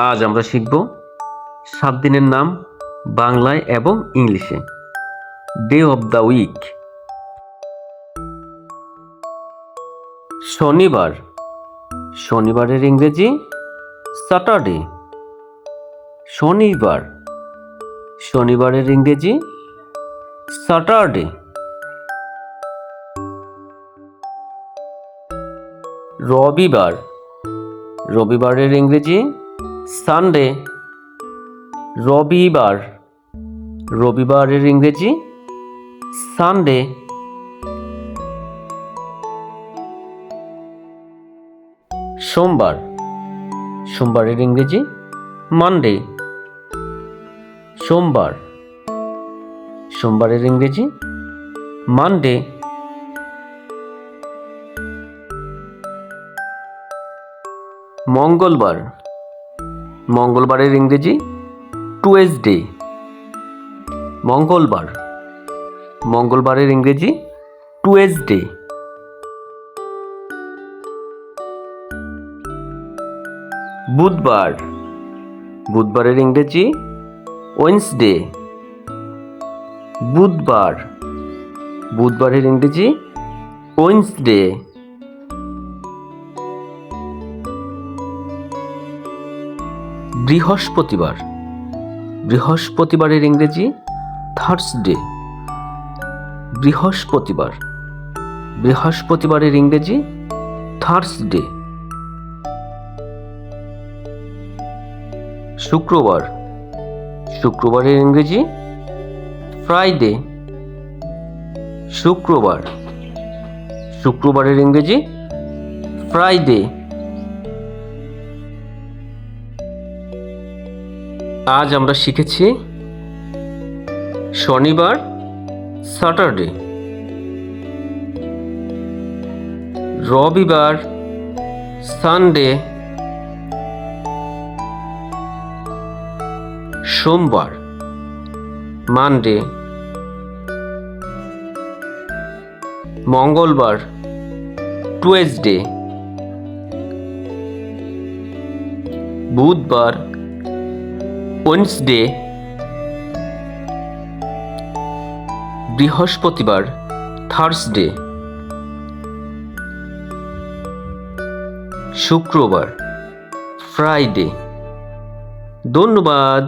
আজ আমরা শিখব সাত দিনের নাম বাংলায় এবং ইংলিশে। ডে অফ দ্য উইক শনিবার। শনিবারের ইংরেজি স্যাটারডে শনিবার। শনিবারের ইংরেজি স্যাটারডে রবিবার। রবিবারের ইংরেজি সানডে রবিবার। রবিবারের ইংরেজি সানডে সোমবার সোমবারের ইংরেজি মানডে সোমবার সোমবারের ইংরেজি মানডে মঙ্গলবার মঙ্গলবারের ইংরেজি টুয়েসডে। মঙ্গলবার। মঙ্গলবারের ইংরেজি টুয়েসডে। বুধবার। বুধবারের ইংরেজি ওয়েন্সডে। বুধবার। বুধবারের ইংরেজি ওয়েন্সডে। বৃহস্পতিবার। বৃহস্পতিবারের ইংরেজি থার্সডে। বৃহস্পতিবার। বৃহস্পতিবারের ইংরেজি থার্সডে। শুক্রবার। শুক্রবারের ইংরেজি ফ্রাইডে। শুক্রবার। শুক্রবারের ইংরেজি ফ্রাইডে। আজ আমরা শিখেছি শনিবার স্যাটারডে রবিবার সানডে সোমবার মানডে মঙ্গলবার টুয়েসডে বুধবার ওয়েন্সডে বৃহস্পতিবার থার্সডে শুক্রবার ফ্রাইডে। ধন্যবাদ।